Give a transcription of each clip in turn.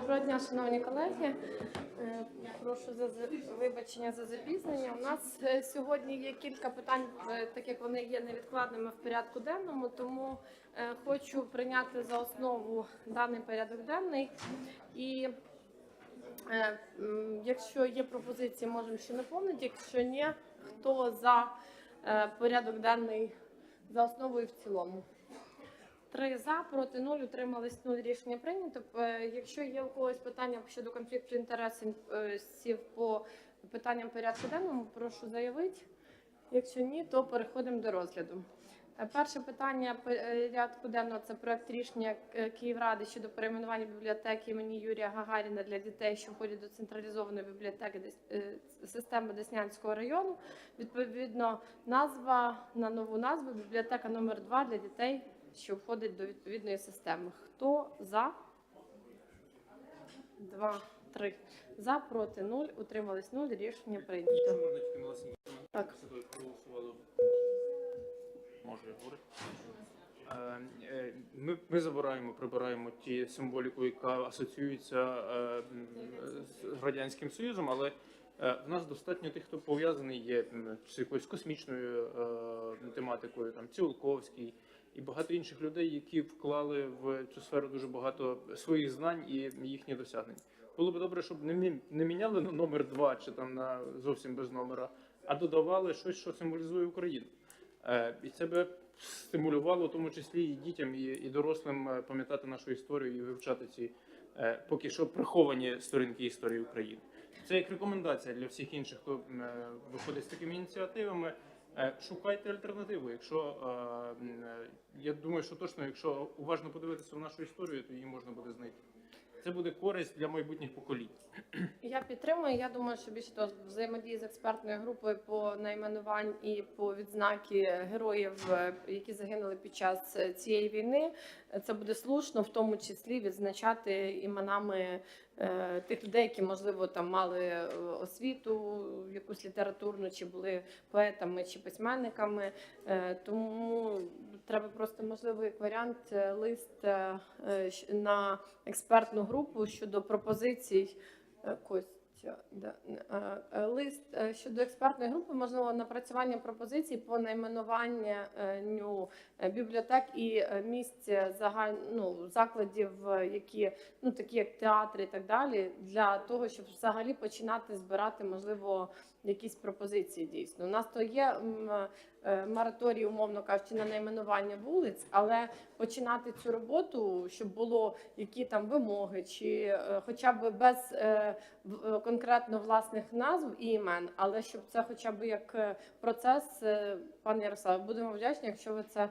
Доброго дня, шановні колеги. Е, Прошу за вибачення за запізнення. У нас е, сьогодні є кілька питань, так як вони є невідкладними в порядку денному, тому е, хочу прийняти за основу даний порядок денний. І якщо є пропозиції, можемо ще наповнити. Якщо ні, хто за порядок денний за основу і в цілому? Три за, проти нуль, утримались нуль. Рішення прийнято. Е, Якщо є у когось питання щодо конфлікту інтересів е, по питанням порядку денному, прошу заявити. Якщо ні, то переходимо до розгляду. Е, Перше питання порядку денного це проект рішення Київради щодо перейменування бібліотеки імені Юрія Гагаріна для дітей, що входять до централізованої бібліотеки системи Деснянського району. Відповідно, назва на нову назву бібліотека номер 2 для дітей, що входить до відповідної системи. Хто за? Два, три. За, проти, нуль. Утримались нуль. Рішення прийнято. Так. Проголосували. Говорити? Е, е, Ми, ми забираємо, прибираємо ті символіку, яка асоціюється е, з Радянським Союзом, але е, в нас достатньо тих, хто пов'язаний є з якоюсь космічною е, тематикою, там Цілковський і багато інших людей, які вклали в цю сферу дуже багато своїх знань і їхніх досягнень. Було б добре, щоб не, міняли на номер 2 чи там на зовсім без номера, а додавали щось, що символізує Україну. Е, І це би стимулювало, в тому числі і дітям, і, дорослим е, пам'ятати нашу історію і вивчати ці е, поки що приховані сторінки історії України. Це як рекомендація для всіх інших, хто виходить з такими ініціативами. Е, Шукайте альтернативу. Якщо е, е, я думаю, що точно, якщо уважно подивитися в нашу історію, то її можна буде знайти. Це буде користь для майбутніх поколінь. Я підтримую. Я думаю, що більше того взаємодії з експертною групою по найменувань і по відзнаки героїв, е, які загинули під час е, цієї війни. Це буде слушно, в тому числі відзначати іменами е, тих людей, які можливо там мали освіту, якусь літературну, чи були поетами чи письменниками. Тому треба просто можливо як варіант е, лист е, е, на експертну групу щодо пропозицій. Костя, да, лист щодо експертної групи, можливо, напрацювання пропозицій по найменуванню бібліотек і місць загаль... ну, закладів, які ну такі як театри і так далі, для того, щоб взагалі починати збирати, можливо, якісь пропозиції дійсно. У нас то є е, мораторій, умовно кажучи, на найменування вулиць, але починати цю роботу, щоб було які там вимоги, чи е, хоча б без е, конкретно власних назв і імен, але щоб це хоча б як процес, пане Ярославе, будемо вдячні, якщо ви це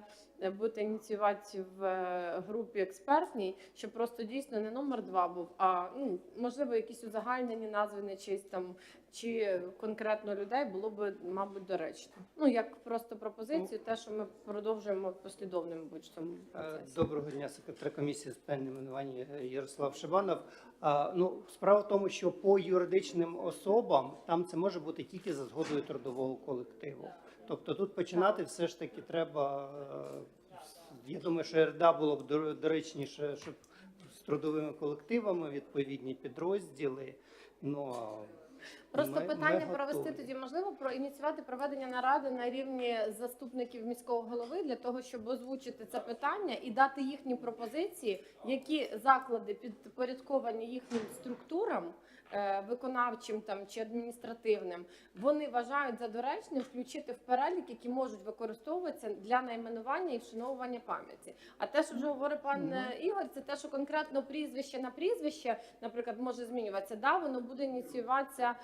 будете ініціювати в е, групі експертній, щоб просто дійсно не номер два був, а ну можливо якісь узагальнені назви не чиїсь там чи конкретно людей було б, мабуть, доречно. Ну як просто пропозицію, те, що ми продовжуємо послідовно, мабуть, в цьому Е, процесі. Доброго дня, секретар комісії з питань іменування е, Ярослав Шибанов. А, Ну, справа в тому, що по юридичним особам там це може бути тільки за згодою трудового колективу. Тобто тут починати все ж таки треба. е, Я думаю, що РДА було б доречніше, щоб з трудовими колективами відповідні підрозділи. Ну а Просто ми- ми питання готові. провести тоді можливо про ініціювати проведення наради на рівні заступників міського голови для того, щоб озвучити це питання і дати їхні пропозиції, які заклади підпорядковані їхнім структурам. е, Виконавчим там чи адміністративним вони вважають за доречним включити в перелік, які можуть використовуватися для найменування і вшановування пам'яті. А те, що вже говорить пан е, Ігор, це те, що конкретно прізвище на прізвище, наприклад, може змінюватися. Да, воно буде ініціюватися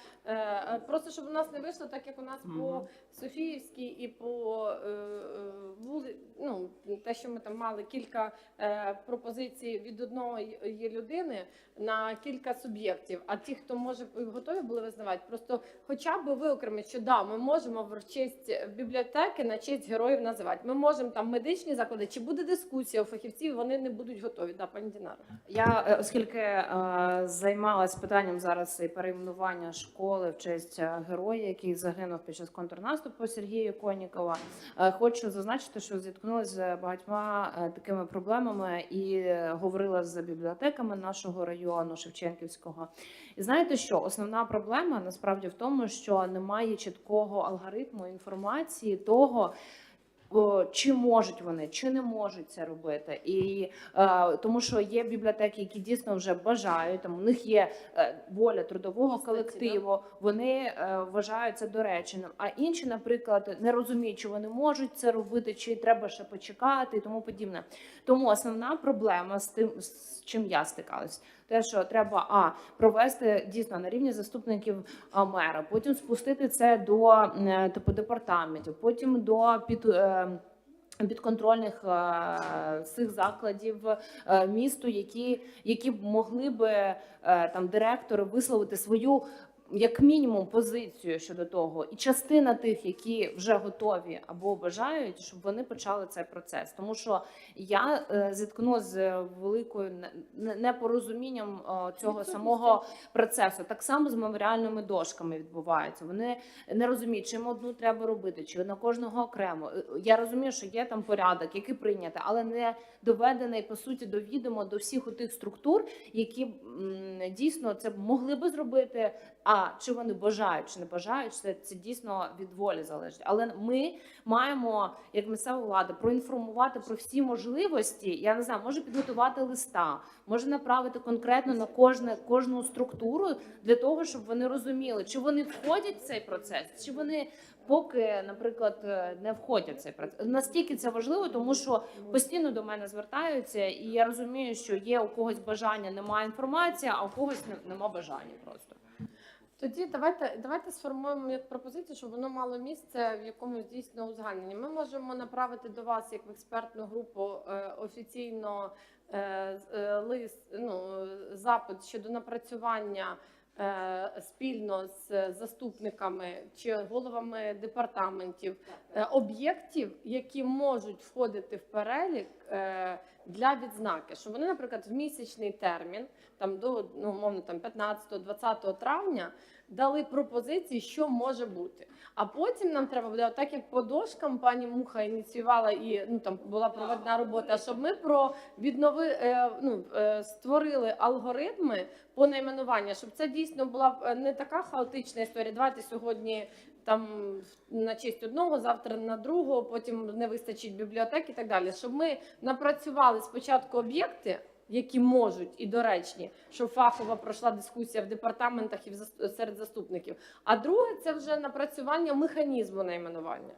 Просто щоб у нас не вийшло так, як у нас по Софіївській і по е, е, вули... ну, те, що ми там мали кілька е, пропозицій від одної людини на кілька суб'єктів. А ті, хто може готові були визнавати, просто хоча б виокремити, що да, ми можемо в честь бібліотеки на честь героїв називати. Ми можемо там медичні заклади, чи буде дискусія у фахівців, вони не будуть готові. Да, пані Дінаро. Я, е, оскільки е, займалась питанням зараз і перейменування школи в честь е, героя, який загинув під час контрнаступу Сергія Конікова, е, хочу зазначити, що зіткнулася з багатьма е, такими проблемами і говорила з бібліотеками нашого району Шевченківського. І знаєте що? Основна проблема насправді в тому, що немає чіткого алгоритму інформації того. О, Чи можуть вони, чи не можуть це робити, і е, тому, що є бібліотеки, які дійсно вже бажають. Там у них є е, воля трудового колективу. Вони е, вважають це дореченим. А інші, наприклад, не розуміють, чи вони можуть це робити, чи треба ще почекати, і тому подібне. Тому основна проблема з тим, з чим я стикалась, те, що треба а провести дійсно на рівні заступників мера, потім спустити це до е, типу департаментів, потім до під. е, Підконтрольних е, цих закладів місту, які, які могли би там директори висловити свою як мінімум позицію щодо того, і частина тих, які вже готові або бажають, щоб вони почали цей процес. Тому що я е, зіткнулася з великою не- не- непорозумінням е, цього самого процесу. Так само з меморіальними дошками відбувається. Вони не розуміють, чим одну треба робити, чи на кожного окремо. Е, Я розумію, що є там порядок, який прийнятий, але не доведений по суті до відома до всіх тих структур, які дійсно це могли би зробити. А чи вони бажають, чи не бажають, це, це дійсно від волі залежить. Але ми маємо, як місцева влада, проінформувати про всі можливості. Я не знаю, може підготувати листа, може направити конкретно на кожне кожну структуру для того, щоб вони розуміли, чи вони входять в цей процес, чи вони. Поки, наприклад, е, не входять в цей процес. Настільки це важливо, тому що постійно до мене звертаються, і я розумію, що є у когось бажання, немає інформації, а у когось не- нема бажання просто. Тоді давайте давайте сформуємо як пропозицію, щоб воно мало місце в якомусь дійсно узгальненні. Ми можемо направити до вас як в експертну групу е, офіційно е, е, лист, ну запит щодо напрацювання. Спільно з заступниками чи головами департаментів об'єктів, які можуть входити в перелік для відзнаки, щоб вони, наприклад, в місячний термін, там до ну, умовно там 15-20 травня, дали пропозиції, що може бути. А потім нам треба буде, так як по дошкам пані Муха ініціювала і ну там була проведена робота, щоб ми про віднови е, ну, е, створили алгоритми по найменуванню, щоб це дійсно була е, не така хаотична історія. Давайте сьогодні. Там на честь одного, завтра на другого, потім не вистачить бібліотек і так далі. Щоб ми напрацювали спочатку об'єкти, які можуть і доречні, щоб фахова пройшла дискусія в департаментах і в серед заступників. А друге це вже напрацювання механізму найменування.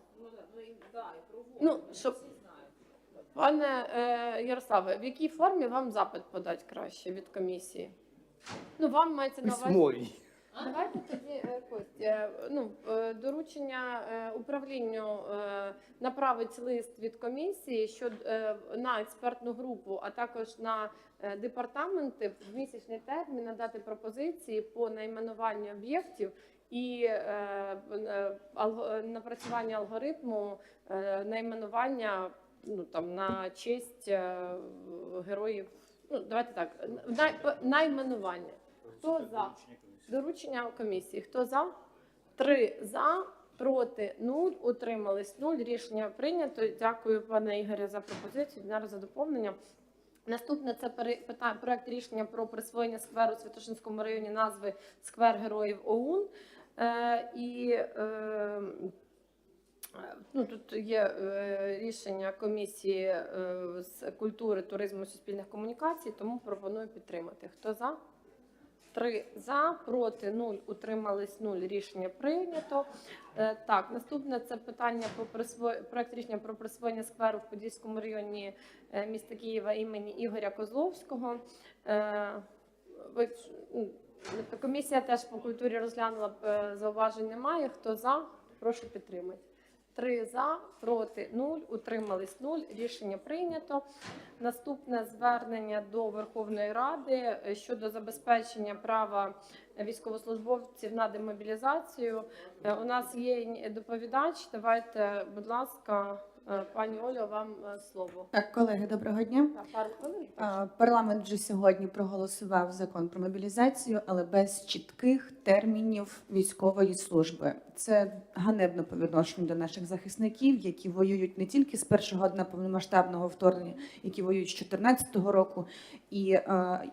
Ну, щоб пане е, Ярославе, в якій формі вам запит подати краще від комісії? Ну, вам мається на увазі. Давайте тоді е, Кость, е, ну, е, доручення управлінню направить лист від комісії щодо е, на експертну групу, а також на департаменти в місячний термін надати пропозиції по найменуванню об'єктів і напрацювання алгоритму найменування ну там на честь героїв. Ну давайте так, най, найменування. Хто за? Доручення комісії. Хто за? Три за, проти нуль, утримались нуль. Рішення прийнято. Дякую, пане Ігоря, за пропозицію. Дняр за доповнення. Наступне це проект рішення про присвоєння скверу у Святошинському районі назви Сквер Героїв ОУН. Е, і е, ну, тут є е, рішення комісії з культури, туризму суспільних комунікацій, тому пропоную підтримати. Хто за? Три за, проти нуль, утримались нуль. Рішення прийнято. Е, так, наступне це питання про присво... проект рішення про присвоєння скверу в Подільському районі е, міста Києва імені Ігоря Козловського. Е, ви, комісія теж по культурі розглянула зауважень немає. Хто за? Прошу підтримати. Три за, проти нуль, утримались нуль. Рішення прийнято. Наступне звернення до Верховної Ради е, щодо забезпечення права військовослужбовців на демобілізацію. Е, У нас є доповідач. Давайте, будь ласка, пані Олю, вам е, слово. Так, колеги, доброго дня. Пару хвилин. Парламент вже сьогодні проголосував закон про мобілізацію, але без чітких термінів військової служби. Це ганебно по відношенню до наших захисників, які воюють не тільки з першого дня повномасштабного вторгнення, які воюють з 2014 року. І е,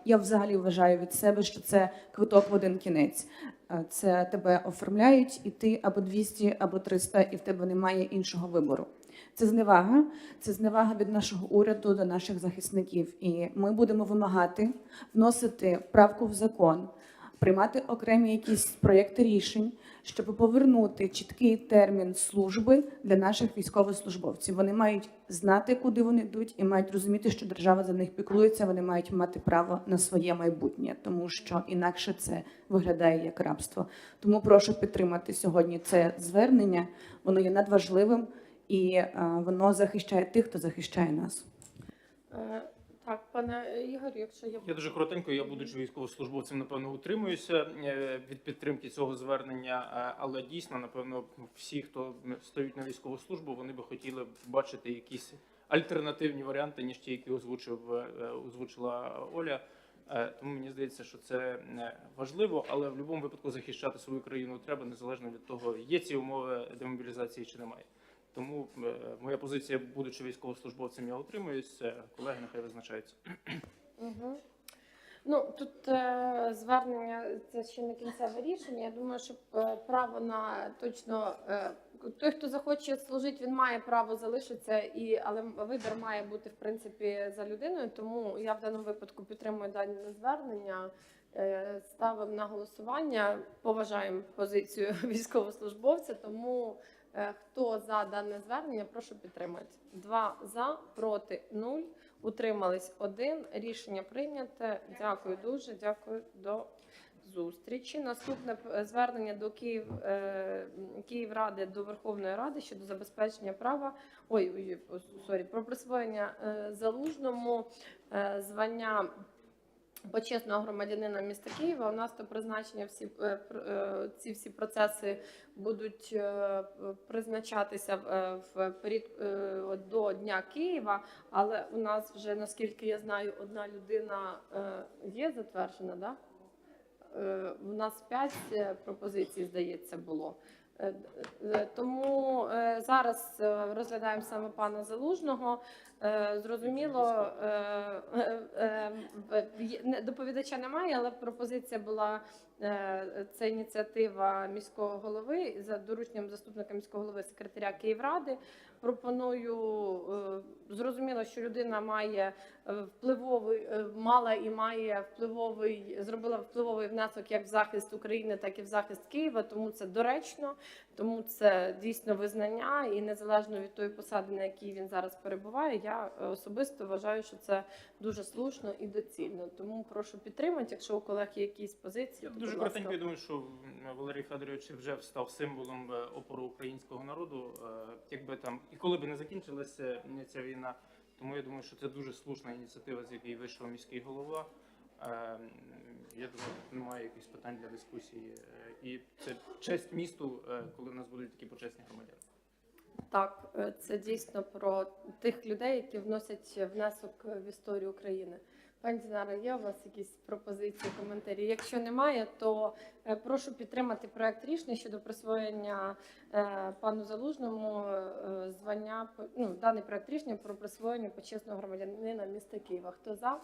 я взагалі вважаю від себе, що це квиток в один кінець. Е, Це тебе оформляють, і ти або 200, або 300, і в тебе немає іншого вибору. Це зневага, це зневага від нашого уряду до наших захисників. І ми будемо вимагати вносити правку в закон, приймати окремі якісь проєкти рішень, щоб повернути чіткий термін служби для наших військовослужбовців. Вони мають знати, куди вони йдуть, і мають розуміти, що держава за них піклується. Вони мають мати право на своє майбутнє, тому що інакше це виглядає як рабство. Тому прошу підтримати сьогодні це звернення. Воно є надважливим і е, воно захищає тих, хто захищає нас. Е, Так, пане Ігор, якщо є Я дуже коротенько, я будучи військовослужбовцем, напевно, утримуюся е, від підтримки цього звернення. Але дійсно, напевно, всі, хто стоїть на військову службу, вони би хотіли бачити якісь альтернативні варіанти, ніж ті, які озвучив озвучила Оля. Тому мені здається, що це важливо, але в будь-якому випадку захищати свою країну треба незалежно від того, є ці умови демобілізації чи немає. Тому е, моя позиція, будучи військовослужбовцем, я утримуюсь. Е, Колеги нехай визначаються. Ну тут е, звернення це ще не кінцеве рішення. Я думаю, що е, право на точно е, той, хто захоче служити, він має право залишитися, і але вибір має бути в принципі за людиною. Тому я в даному випадку підтримую дане звернення. Е, ставимо на голосування. Поважаємо позицію військовослужбовця. Тому хто за дане звернення, прошу підтримати. Два за, проти нуль. Утримались один. Рішення прийняте. Дякую дуже. Дякую до зустрічі. Наступне е, звернення до Київ е, Київради до Верховної Ради щодо забезпечення права. Ой, ой, сорі, про присвоєння е, залужному е, звання. Почесного громадянина міста Києва у нас то призначення всі е, е, ці всі процеси будуть е, призначатися в- період до Дня Києва. Але у нас вже наскільки я знаю, одна людина є затверджена, да? У нас п'ять пропозицій, здається, було. Тому зараз розглядаємо саме пана Залужного. Е, Зрозуміло, е, е, доповідача немає, але пропозиція була це ініціатива міського голови за дорученням заступника міського голови секретаря Київради. Пропоную зрозуміло, що людина має впливовий, е, мала і має впливовий, зробила впливовий внесок як в захист України, так і в захист Києва. Тому це доречно, тому це дійсно визнання, і незалежно від тої посади, на якій він зараз перебуває, я е, особисто вважаю, що це дуже слушно і доцільно. Тому прошу підтримати, якщо у колег є якісь позиції. то, Дуже коротенько, я думаю, що Валерій Федорович вже став символом е, опору українського народу. е, Якби там і коли би не закінчилася е, ця війна, тому я думаю, що це дуже слушна ініціатива, з якої вийшов міський голова. Е, Я думаю, немає якихось питань для дискусії. Е, І це честь місту, е, коли в нас будуть такі почесні громадяни. Так, це дійсно про тих людей, які вносять внесок в історію України. Пані Дінара, є у вас якісь пропозиції, коментарі? Якщо немає, то е, прошу підтримати проект рішення щодо присвоєння е, пану Залужному е, звання ну, даний проект рішення про присвоєння почесного громадянина міста Києва. Хто за?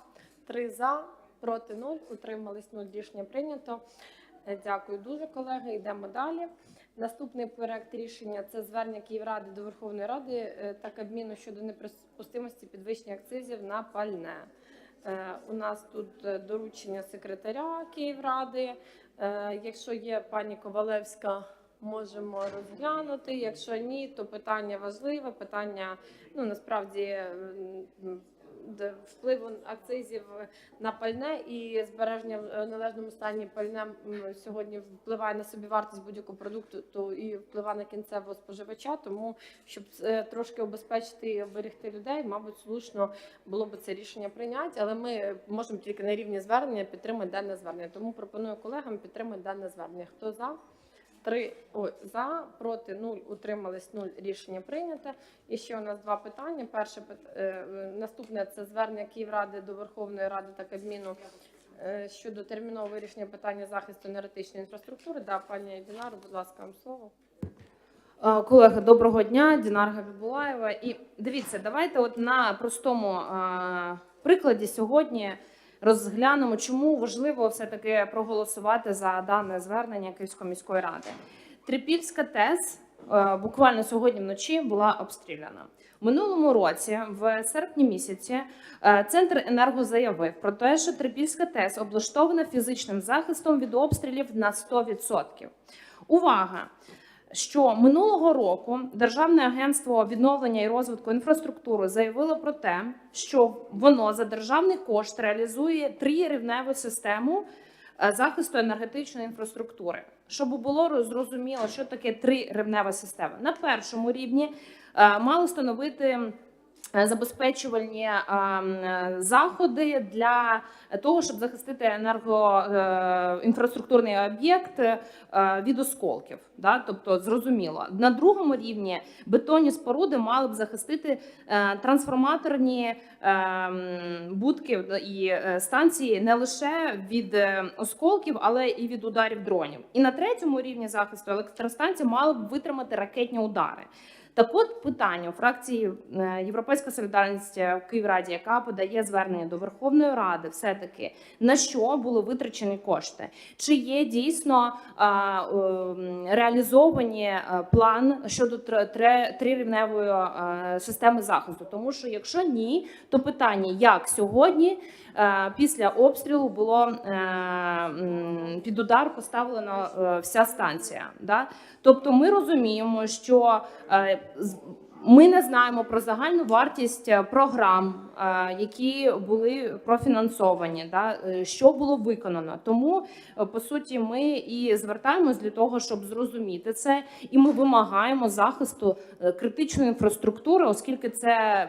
Три за, проти нуль, утримались нуль. Рішення прийнято. Дякую дуже, колеги. Йдемо далі. Наступний проект рішення це звернення Київради до Верховної Ради та Кабміну щодо неприпустимості підвищення акцизів на пальне. Е, У нас тут е, доручення секретаря Київради. Е, Якщо є пані Ковалевська, можемо розглянути. Якщо ні, то питання важливе. Питання ну насправді впливу акцизів на пальне і збереження в належному стані пальне сьогодні впливає на собівартість будь-якого продукту, то і впливає на кінцевого споживача. Тому щоб е, трошки обезпечити і оберегти людей, мабуть, слушно було б це рішення прийняти, але ми можемо тільки на рівні звернення підтримати дане звернення. Тому пропоную колегам підтримати дане звернення. Хто за? Три ой, за, проти нуль, утримались нуль. Рішення прийнято. І ще у нас два питання. Перше е, наступне це звернення Київради до Верховної Ради та Кабміну е, щодо термінового вирішення питання захисту енергетичної інфраструктури. Да, пані Дінару, будь ласка, вам слово. Колеги, доброго дня, Дінар Габібулаєва. І дивіться, давайте от на простому е, прикладі сьогодні розглянемо, чому важливо все-таки проголосувати за дане звернення Київської міської ради. Трипільська ТЕС е, буквально сьогодні вночі була обстріляна. Минулому році, в серпні місяці, е, центр енерго заявив про те, що Трипільська ТЕС облаштована фізичним захистом від обстрілів на 100%. Увага! Що минулого року Державне агентство відновлення і розвитку інфраструктури заявило про те, що воно за державний кошт реалізує трирівневу систему е, захисту енергетичної інфраструктури. Щоб було зрозуміло, що таке трирівнева система. На першому рівні мало мали встановити е, забезпечувальні е, е, заходи для того, щоб захистити енергоінфраструктурний об'єкт е, від осколків. Тобто, зрозуміло. На другому рівні бетонні споруди мали б захистити е, трансформаторні е, будки і е, станції не лише від е, осколків, але і від ударів дронів. І на третьому рівні захисту електростанції мали б витримати ракетні удари. Так от питання у фракції е, Європейська солідарність в Київраді, яка подає звернення до Верховної Ради, все таки на що були витрачені кошти? Чи є дійсно ем, реалізовані е, план щодо тр- трирівневої е, системи захисту? Тому що якщо ні, то питання, як сьогодні е, після обстрілу було е, під удар поставлена е, вся станція? Тобто ми розуміємо, що е, ми не знаємо про загальну вартість е, програм, е, які були профінансовані, е, що було виконано. Тому е, по суті ми і звертаємось для того, щоб зрозуміти це, і ми вимагаємо захисту е, критичної інфраструктури, оскільки це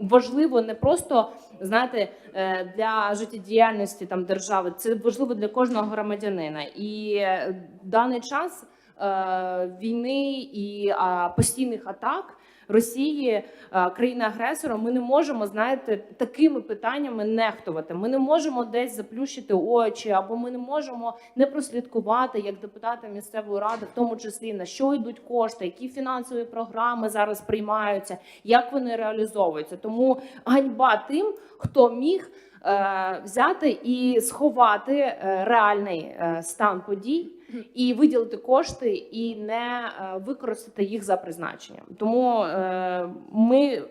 важливо не просто знаєте е, для життєдіяльності там держави, це важливо для кожного громадянина. І е, даний час е, війни і постійних атак Росії, е, країни-агресора, ми не можемо знаєте такими питаннями нехтувати. Ми не можемо десь заплющити очі, або ми не можемо не прослідкувати як депутати місцевої ради, в тому числі на що йдуть кошти, які фінансові програми зараз приймаються, як вони реалізовуються. Тому ганьба тим, хто міг е, взяти і сховати е, реальний стан подій і виділити кошти, і не е, використати їх за призначенням. Тому е, ми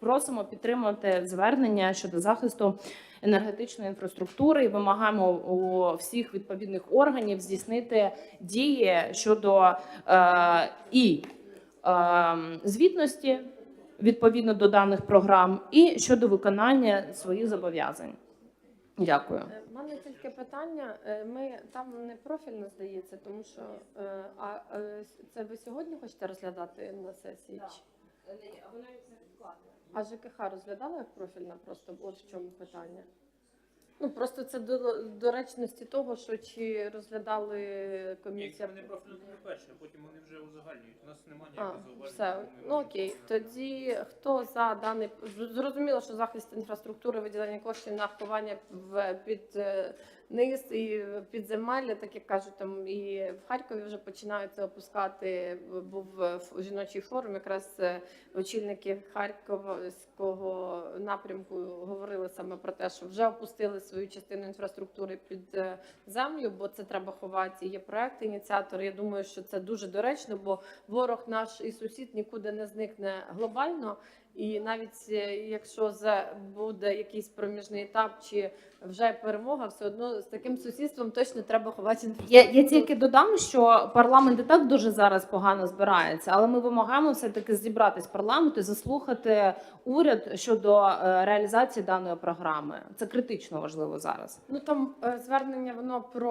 просимо підтримати звернення щодо захисту енергетичної інфраструктури і вимагаємо у всіх відповідних органів здійснити дії щодо е, і звітності відповідно до даних програм, і щодо виконання своїх зобов'язань. Дякую. Е, мене тільки питання. Е, Ми там не профільно здається, тому що е, а е, це ви сьогодні хочете розглядати на сесії? чи- А ЖКХ розглядала як профільна просто от в чому питання? Ну просто це до доречності того, що чи розглядали комісія. вони профільно не перше, а потім вони вже узагальнюють. У нас немає ніякого ніяких зауважень. все. Ну окей. Тоді хто за даний зрозуміло, що захист інфраструктури, виділення коштів на ховання в під е, низ і підземелля, так як кажуть, там і в Харкові вже починаються опускати. Був ф- жіночий форум, якраз е, очільники харківського напрямку говорили саме про те, що вже опустили свою частину інфраструктури під е, землю, бо це треба ховати. Є проект ініціатор. Я думаю, що це дуже доречно, бо ворог наш і сусід нікуди не зникне глобально. І навіть е, якщо за буде якийсь проміжний етап чи вже перемога, все одно з таким сусідством точно треба ховати Я, інфраструктуру. я тільки додам, що парламент і так дуже зараз погано збирається, але ми вимагаємо все таки зібратись парламенту і заслухати уряд щодо е, реалізації даної програми. Це критично важливо зараз. Ну там е, звернення воно про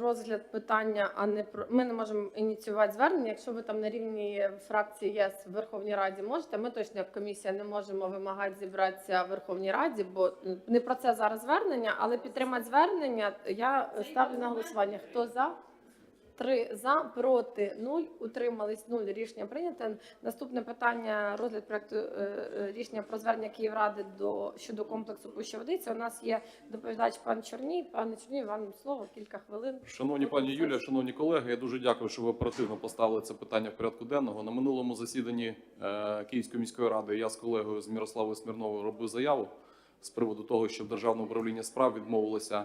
розгляд питання, а не про ми не можемо ініціювати звернення. Якщо ви там на рівні фракції ЄС в Верховній Раді можете, ми як комісія не можемо вимагати зібратися в Верховній Раді, бо не про це зараз звернення, але підтримати звернення. Я ставлю на голосування. Хто за? Три за, проти нуль, утримались нуль. Рішення прийнято. Наступне питання розгляд проекту е, е, рішення про звернення Київради до щодо комплексу Пуща Водиця. У нас є доповідач пан Чорній. Пане Чорній, вам слово кілька хвилин. Шановні пані Юлія, шановні колеги, я дуже дякую, що ви оперативно поставили це питання в порядку денного. На минулому засіданні е, Київської міської ради я з колегою з Мірославою Смірновою робив заяву з приводу того, що Державне управління справ відмовилося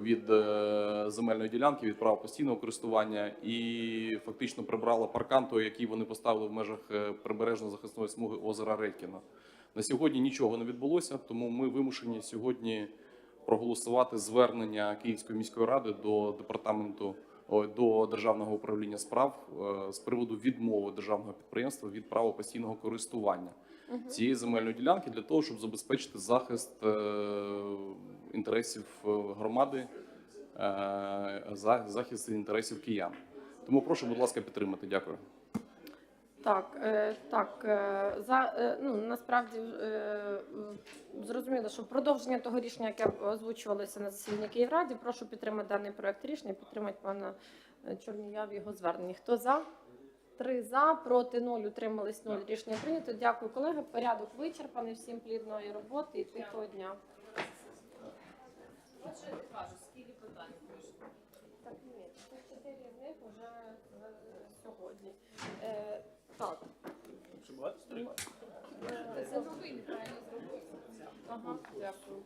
від е, земельної ділянки, від права постійного користування і фактично прибрала паркан, той, який вони поставили в межах е, прибережно-захисної смуги озера Редькіна. На сьогодні нічого не відбулося, тому ми вимушені сьогодні проголосувати звернення Київської міської ради до департаменту до державного управління справ е, з приводу відмови державного підприємства від права постійного користування цієї земельної ділянки для того, щоб забезпечити захист е, інтересів е, громади, е, захист інтересів киян. Тому прошу, будь ласка, підтримати. Дякую. Так, так за ну насправді зрозуміло, що продовження того рішення, яке озвучувалося на засіданні Київраді, прошу підтримати даний проект рішення, підтримати пана Чорнія в його зверненні. Хто за? Три за, проти нуль, утримались нуль. Рішення прийнято. Дякую, колеги. Порядок вичерпаний. Всім плідної роботи і тихого дня. Так, ні, чотири з них вже е, сьогодні. Е, Так. Це новий неправильно зробив. Ага, дякую.